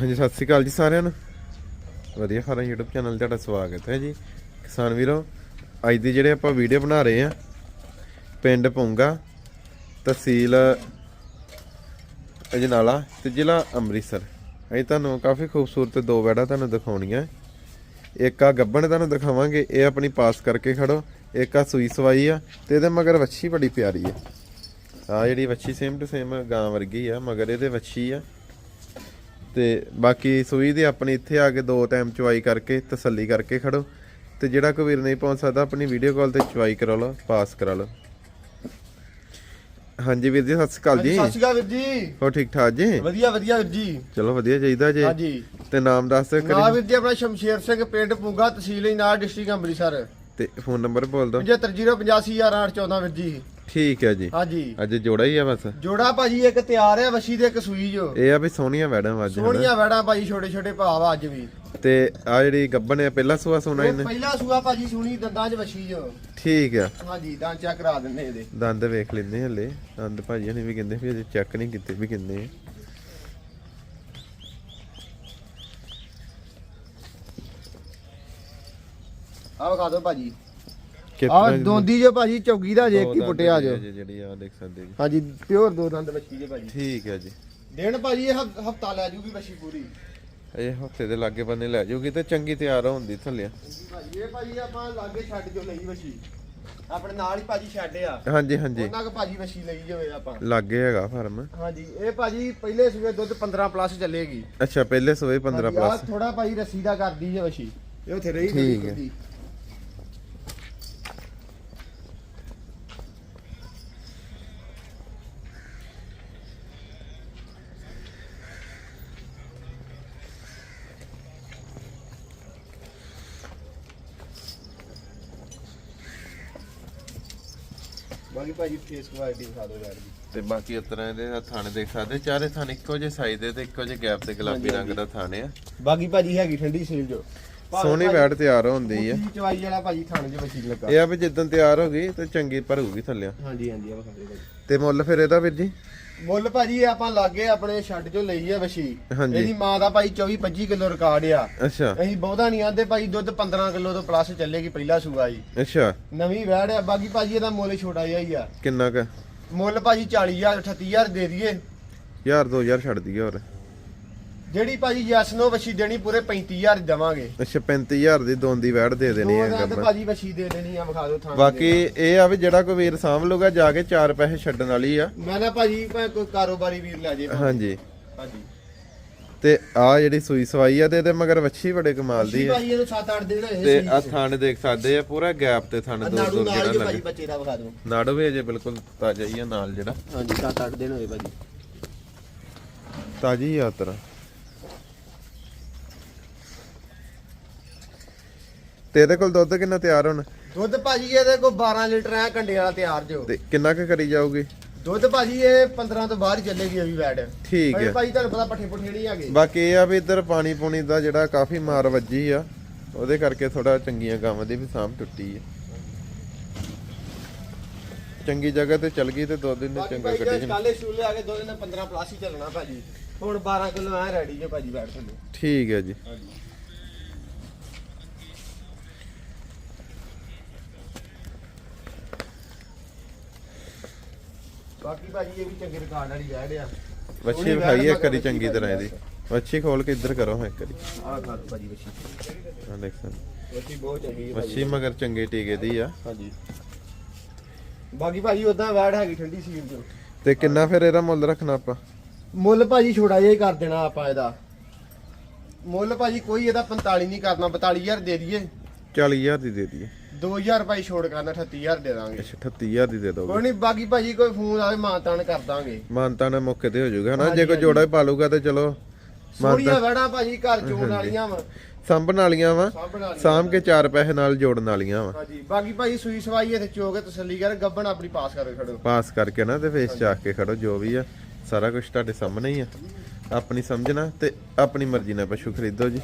ਹਾਂਜੀ, ਸਤਿ ਸ਼੍ਰੀ ਅਕਾਲ ਜੀ ਸਾਰਿਆਂ ਨੂੰ। ਵਧੀਆ ਖਾਣਾ YouTube ਚੈਨਲ ਤੁਹਾਡਾ ਸਵਾਗਤ ਹੈ ਜੀ। ਕਿਸਾਨ ਵੀਰੋ, ਅੱਜ ਦੀ ਜਿਹੜੇ ਆਪਾਂ ਵੀਡੀਓ ਬਣਾ ਰਹੇ ਆ ਪਿੰਡ ਪੌਂਗਾ, ਤਹਿਸੀਲ ਅਜਨਾਲਾ ਤੇ ਜ਼ਿਲ੍ਹਾ ਅੰਮ੍ਰਿਤਸਰ। ਅਸੀਂ ਤੁਹਾਨੂੰ ਕਾਫੀ ਖੂਬਸੂਰਤ ਦੋ ਵੈੜਾ ਤੁਹਾਨੂੰ ਦਿਖਾਉਣੀਆਂ। ਇੱਕ ਆ ਗੱਬਣ ਤੁਹਾਨੂੰ ਦਿਖਾਵਾਂਗੇ, ਇਹ ਆਪਣੀ ਪਾਸ ਕਰਕੇ ਖੜੋ। ਇੱਕ ਆ ਸੂਈ ਸਵਾਈ ਆ ਤੇ ਇਹਦੇ ਮਗਰ ਵੱਛੀ ਬੜੀ ਪਿਆਰੀ ਆ। ਆ ਜਿਹੜੀ ਵੱਛੀ ਸੇਮ ਟੂ ਸੇਮ ਗਾਂ ਵਰਗੀ ਆ, ਮਗਰ ਇਹਦੇ ਵੱਛੀ ਆ। ਤੇ ਬਾਕੀ ਸੂਈ ਦੀ ਆਪਣੀ ਇੱਥੇ ਆ ਕੇ ਦੋ ਟਾਈਮ ਚੁਆਈ ਕਰਕੇ ਤਸੱਲੀ ਕਰਕੇ ਖੜੋ। ਤੇ ਜਿਹੜਾ ਕੋਈ ਵੀਰ ਨਹੀਂ ਪਹੁੰਚ ਸਕਦਾ ਆਪਣੀ ਵੀਡੀਓ ਕਾਲ ਤੇ ਚੁਆਈ ਕਰਾ ਲਓ ਪਾਸ ਕਰਾ ਲਓ। ਹਾਂਜੀ ਵੀਰ ਜੀ ਸਤਿ ਸ਼੍ਰੀ ਅਕਾਲ ਜੀ। ਸਤਿ ਸ਼੍ਰੀ ਅਕਾਲ ਵੀਰ ਜੀ। ਹੋ ਠੀਕ ਠਾਕ ਜੀ? ਵਧੀਆ ਵਧੀਆ ਵੀਰ ਜੀ। ਚਲੋ ਵਧੀਆ ਚਾਹੀਦਾ ਜੀ। ਹਾਂਜੀ। ਤੇ ਨਾਮ ਦੱਸ ਦਿਓ ਨਾ ਕਰੀ ਵੀਰ। ਜੀ ਆਪਣਾ ਸ਼ਮਸ਼ੇਰ ਸਿੰਘ ਪਿੰਡ ਪੁੰਗਾ ਤਹਿਸੀਲ ਇਨਾਰ ਡਿਸਟ੍ਰਿਕਟ ਅੰਮ੍ਰਿਤਸਰ। ਤੇ ਫੋਨ ਨੰਬਰ ਬੋਲ ਦਿਓ। 750858 ਵੀਰ ਜੀ। ਠੀਕ ਹੈ ਜੀ। ਹਾਂਜੀ। ਅੱਜ ਜੋੜਾ ਹੀ ਆ ਬਸ। ਜੋੜਾ ਭਾਜੀ ਇੱਕ ਤਿਆਰ ਹੈ ਵਸ਼ੀ ਦੇ ਇੱਕ ਸੂਈ ਜੋ। ਇਹ ਆ ਵੀ ਸੋਹਣੀਆਂ ਮੈਡਮ ਅੱਜ। ਸੋਹਣੀਆਂ ਵੈੜਾਂ ਭਾਜੀ ਛੋਟੇ ਛੋਟੇ ਭਾਵ ਆ ਅੱਜ ਵੀ। ਤੇ ਆ ਜਿਹੜੀ ਗੱਬਨ ਹੈ ਪਹਿਲਾ ਸੂਆ ਸੋਨਾ ਇਹ ਇਹਨੇ? ਪਹਿਲਾ ਸੂਆ ਭਾਜੀ ਸੁਣੀ ਦੰਦਾਂ 'ਚ ਵਸ਼ੀ ਜੋ। ਠੀਕ ਆ। ਹਾਂਜੀ ਦੰਦ ਚੈੱਕ ਕਰਾ ਦਿੰਦੇ ਇਹਦੇ। ਦੰਦ ਵੇਖ ਲੈਂਦੇ ਹਲੇ। ਦੰਦ ਭਾਜੀ ਨੇ ਵੀ ਕਹਿੰਦੇ ਵੀ ਅਜੇ ਚੈੱਕ ਨਹੀਂ ਕੀਤੇ ਵੀ ਕਿੰਨੇ ਆ। ਆਹ ਵਿਖਾ ਦਿਓ ਭਾਜੀ। ਆ ਦੋਂਦੀ ਜੋ ਭਾਜੀ ਚੌਗੀ ਦਾ ਜੇ ਹੀ ਪੁੱਟਿਆ ਜੋ ਜਿਹੜੀ ਆ ਦੇਖ ਸਕਦੇ ਜੀ। ਹਾਂਜੀ ਪਿਓਰ ਦੋ ਦੰਦ ਵਸ਼ੀ ਜੇ ਭਾਜੀ। ਠੀਕ ਹੈ ਜੀ। ਦਿਨ ਭਾਜੀ ਇਹ ਹਫਤਾ ਲੈ ਜੂਗੀ ਵਸ਼ੀ ਪੂਰੀ। ਇਹ ਹਫ਼ਤੇ ਦੇ ਲਾਗੇ ਬੰਨੇ ਲੈ ਜਾਊਗੀ ਤੇ ਚੰਗੀ ਤਿਆਰ ਹੁੰਦੀ ਥੱਲੇ। ਭਾਜੀ ਇਹ ਭਾਜੀ ਆਪਾਂ ਲਾਗੇ ਛੱਡ ਜੋ ਲਈ ਵਸ਼ੀ ਆਪਣੇ ਨਾਲ ਹੀ ਭਾਜੀ ਛੱਡ ਆ। ਹਾਂਜੀ ਹਾਂਜੀ। ਉਹਨਾਂ ਕ ਭਾਜੀ ਵਸ਼ੀ ਲਈ ਜਾਵੇ ਆਪਾਂ। ਲਾਗੇ ਹੈਗਾ ਫਾਰਮ। ਹਾਂਜੀ ਇਹ ਭਾਜੀ ਪਹਿਲੇ ਸੂਏ ਦੁੱਧ 15 ਪਲੱਸ ਚੱਲੇਗੀ। ਅੱਛਾ ਪਹਿਲੇ ਸੋਏ 15 ਪਲੱਸ। ਥੋੜਾ ਭਾਜੀ ਰੱਸੀ ਦਾ ਕਰਦੀ ਜੇ ਵਸ਼ੀ ਇਹ ਉਥੇ ਰਹੀ ਠੀਕ ਹੈ। ਬਾਕੀ ਭਾਜੀ ਫੇਸ ਕੁਆਲਿਟੀ ਦਿਖਾ ਦਿਓ ਯਾਰ ਜੀ। ਤੇ ਬਾਕੀ ਇਸ ਤਰ੍ਹਾਂ ਇਹਦੇ ਥਾਣੇ ਦੇਖ ਸਕਦੇ ਚਾਰੇ ਥਾਣੇ ਇੱਕੋ ਜਿਹੇ ਸਾਈਜ਼ ਦੇ ਤੇ ਇੱਕੋ ਜਿਹੇ ਗੈਪ ਤੇ ਗੁਲਾਬੀ ਰੰਗ ਦਾ ਥਾਣੇ ਆ। ਬਾਕੀ ਭਾਜੀ ਹੈਗੀ ਠੰਡੀ ਸੀਲ ਜੋ। ਸੋਹਣੀ ਬੈਡ ਤਿਆਰ ਹੁੰਦੀ ਆ। ਚਵਾਈ ਵਾਲਾ ਭਾਜੀ ਥਾਣੇ 'ਚ ਵਸ਼ੀ ਲੱਗਾ। ਇਹ ਆ ਵੀ ਜਿੱਦਣ ਤਿਆਰ ਹੋ ਗਈ ਤੇ ਚੰਗੀ ਭਰੂਗੀ ਥੱਲੇ ਹਾਂਜੀ ਹਾਂਜੀ ਆ ਵਿਖਾ ਦਿਓ ਭਾਜੀ ਤੇ ਮੁੱਲ ਫਿਰ ਇਹਦਾ ਵੀਰ ਜੀ? ਮੁੱਲ ਭਾਜੀ ਆਪਾਂ ਲਾਗੇ ਆਪਣੇ ਛੱਡ ਚੋਂ ਲਈ ਆ ਵਸ਼ੀ। ਇਹਦੀ ਮਾਂ ਦਾ ਭਾਈ 24 25 ਕਿਲੋ ਰਿਕਾਰਡ ਆ। ਅੱਛਾ। ਅਸੀਂ ਬਹੁਤਾ ਨਹੀਂ ਆਂਦੇ ਭਾਈ ਦੁੱਧ 15 ਕਿਲੋ ਤੋਂ ਪਲੱਸ ਚੱਲੇਗੀ ਪਹਿਲਾ ਸੂਆ ਜੀ। ਅੱਛਾ। ਨਵੀਂ ਵੈੜ ਆ ਬਾਕੀ ਭਾਜੀ ਇਹਦਾ ਮੁੱਲ ਛੋਟਾ ਜਿਹਾ ਹੀ ਆ। ਕਿੰਨਾ ਕ? ਮੁੱਲ ਭਾਜੀ 40000 38000 ਦੇ ਦਈਏ। ਯਾਰ 2000 ਛੱਡ ਦਈਏ ਹੋਰ। ਜਿਹੜੀ ਭਾਜੀ ਯੈਸ ਨੋ ਵਸ਼ੀ ਦੇਣੀ ਪੂਰੇ 35000 ਦੇਵਾਂਗੇ। ਅੱਛਾ 35000 ਦੀ ਦੋਨ ਦੀ ਵੈੜ ਦੇ ਦੇਣੀ ਦੋ ਹੈ ਦੰਦ ਗੱਬਰ ਭਾਜੀ ਵਸ਼ੀ ਦੇ ਦੇਣੀ ਆ ਵਿਖਾ ਦਿਓ ਥਾਂ ਬਾਕੀ ਇਹ ਆ ਵੀ ਜਿਹੜਾ ਕੋਈ ਵੀਰ ਸਾਂਭ ਲੂਗਾ ਜਾ ਕੇ ਚਾਰ ਪੈਸੇ ਛੱਡਣ ਵਾਲੀ ਆ। ਮੈਂ ਨਾ ਭਾਜੀ ਕੋਈ ਕਾਰੋਬਾਰੀ ਵੀਰ ਲੈ ਜੇ। ਹਾਂਜੀ। ਹਾਂਜੀ ਤੇ ਆ ਜਿਹੜੀ ਸੂਈ ਸਵਾਈ ਆ ਤੇ ਇਹਦੇ ਮਗਰ ਵੱਛੀ ਬੜੇ ਕਮਾਲ ਦੀ ਹੈ ਭਾਜੀ ਇਹਨੂੰ 7-8 ਦਿਨ ਹੋਏ ਤੇ ਆ। ਥਾਣ ਦੇਖ ਸਕਦੇ ਆ ਪੂਰਾ ਗੈਪ ਤੇ ਥਾਣ ਦੂਰ ਨਾਲ ਜਿਹੜਾ ਲੱਗੇ। ਬੱਚੇ ਦਾ ਵਿਖਾ ਦਿਓ। ਨਾੜੋ ਵੀ ਅਜੇ ਬਿਲਕੁਲ ਤਾਜ਼ਾ ਹੀ ਆ ਨਾਲ ਜਿਹੜਾ। ਹਾਂਜੀ 7-8 ਦਿਨ ਹੋਏ ਭਾਜੀ। ਤਾਜ਼ੀ ਆ ਤੇ ਇਹਦੇ ਕੋਲ ਦੁੱਧ ਕਿੰਨਾ ਤਿਆਰ ਹੋਣਾ? ਦੁੱਧ ਭਾਜੀ ਇਹਦੇ ਕੋਲ 12 ਲੀਟਰ ਐ ਕੰਡੇ ਵਾਲਾ ਤਿਆਰ ਜੋ। ਤੇ ਕਿੰਨਾ ਕੁ ਕਰੀ ਜਾਊਗੀ? ਦੁੱਧ ਭਾਜੀ ਇਹ 15 ਤੋਂ ਬਾਹਰ ਹੀ ਚੱਲੇਗੀ ਅਭੀ ਵੈਡ ਠੀਕ ਹੈ। ਭਾਜੀ ਤੁਹਾਨੂੰ ਪਤਾ ਪੱਠੇ ਪੁੱਠੇ ਨਹੀਂ ਹੈਗੇ। ਬਾਕੀ ਇਹ ਆ ਵੀ ਇੱਧਰ ਪਾਣੀ ਪੂਣੀ ਦਾ ਜਿਹੜਾ ਕਾਫੀ ਮਾਰ ਵੱਜੀ ਆ ਉਹਦੇ ਕਰਕੇ ਥੋੜਾ ਚੰਗੀਆਂ ਗਾਵਾਂ ਦੀ ਵੀ ਸਾਂਭ ਟੁੱਟੀ ਆ। ਚੰਗੀ ਜਗ੍ਹਾ ਤੇ ਚਲ ਗਈ ਤੇ ਦੋ ਦਿਨ ਬਾਕੀ ਚੰਗਾ ਕੱਢੇ ਜੇ ਕਾਲੇ ਸ਼ੂਲੇ ਆ ਕੇ ਦੋ ਦਿਨ 15 ਪਲੱਸ ਹੀ ਚੱਲਣਾ ਭਾਜੀ। ਹੁਣ 12 ਕਿਲੋ ਐ ਰੈਡੀ ਜੋ ਭਾਜੀ ਬੈਠ ਥੱਲੇ ਠੀਕ ਹੈ ਜੀ। ਬਾਕੀ ਭਾਜੀ ਇਹ ਵੀ ਚੰਗੇ ਰਿਕਾਰਡ ਵਾਲੀ ਵੈਡ ਆ ਵੱਛੀ ਵਿਖਾਈ ਵੈੜ ਇੱਕ ਵਾਰੀ ਚੰਗੀ ਤਰ੍ਹਾਂ ਵੱਛੀ ਇਹਦੀ। ਵੱਛੀ ਖੋਲ ਕੇ ਇੱਧਰ ਕਰੋ ਇੱਕ ਵਾਰੀ। ਆਹ ਖਾ ਲਓ ਭਾਜੀ ਵਸ਼ੀ ਆ ਦੇਖ ਸਕਦੇ ਵਸ਼ੀ ਬਹੁਤ ਚੰਗੀ ਹੈ ਵੱਛੀ ਮਗਰ ਚੰਗੇ ਟੀਕੇ ਦੀ ਆ। ਹਾਂਜੀ। ਬਾਕੀ ਭਾਜੀ ਉਦਾਂ ਵੈਡ ਹੈਗੀ ਠੰਡੀ ਸੀਲ ਜੋ ਤੇ ਕਿੰਨਾ ਫਿਰ ਇਹਦਾ ਮੁੱਲ ਰੱਖਣਾ ਆਪਾਂ? ਮੁੱਲ ਭਾਜੀ ਛੋੜਾ ਜਿਹਾ ਹੀ ਕਰ ਦੇਣਾ ਆਪਾਂ ਇਹਦਾ। ਮੁੱਲ ਭਾਜੀ ਕੋਈ ਇਹਦਾ 45 ਨਹੀਂ ਕਰਨਾ 42000 ਦੇ ਦਈਏ। 40000 ਦੀ ਦੇ ਦਈਏ। 2000 ਭਾਈ ਛੋੜ ਕਰਨਾ 38000 ਦੇ ਦਾਂਗੇ। ਅੱਛਾ 38000 ਦੀ ਦੇ ਦੋਗੇ। ਕੋਈ ਨਹੀਂ ਬਾਕੀ ਭਾਜੀ ਕੋਈ ਫੋਨ ਆਵੇ ਮਾਨਤਾਨ ਕਰ ਦਾਂਗੇ। ਮਾਨਤਾ ਨੇ ਮੌਕੇ ਤੇ ਹੋ ਜਾਊਗਾ ਹਨਾ? ਜੇ ਕੋਈ। ਜੋੜਾ ਹੀ ਪਾਲੂਗਾ ਤੇ ਚਲੋ ਸੋਹਣੀਆਂ ਵੈੜਾਂ ਭਾਜੀ ਘਰ ਚੋਣ ਵਾਲੀਆਂ ਵਾ। ਸਾਂਭਣ ਵਾਲੀਆਂ ਵਾ। ਸਾਂਭਣ ਵਾਲੀਆਂ ਸਾਂਭ ਕੇ ਚਾਰ ਪੈਸੇ ਨਾਲ ਜੋੜਨ ਵਾਲੀਆਂ ਵਾ। ਹਾਂਜੀ ਬਾਕੀ ਭਾਜੀ ਸੂਈ ਸਵਾਈ ਇੱਥੇ ਚੋਕੇ ਤਸੱਲੀ ਕਰ ਗੱਬਣ ਆਪਣੀ ਪਾਸ ਕਰਕੇ ਖੜੋ। ਪਾਸ ਕਰਕੇ ਨਾ ਤੇ ਫੇਸ ਚਾਕ ਕੇ ਖੜੋ ਜੋ ਵੀ ਆ ਸਾਰਾ ਕੁਝ ਤੁਹਾਡੇ ਸਾਹਮਣੇ ਹੀ ਆ। ਆਪਣੀ ਸਮਝਣਾ ਤੇ ਆਪਣੀ ਮਰਜ਼ੀ ਨਾਲ ਪਸ਼ੂ ਖਰੀਦੋ ਜੀ।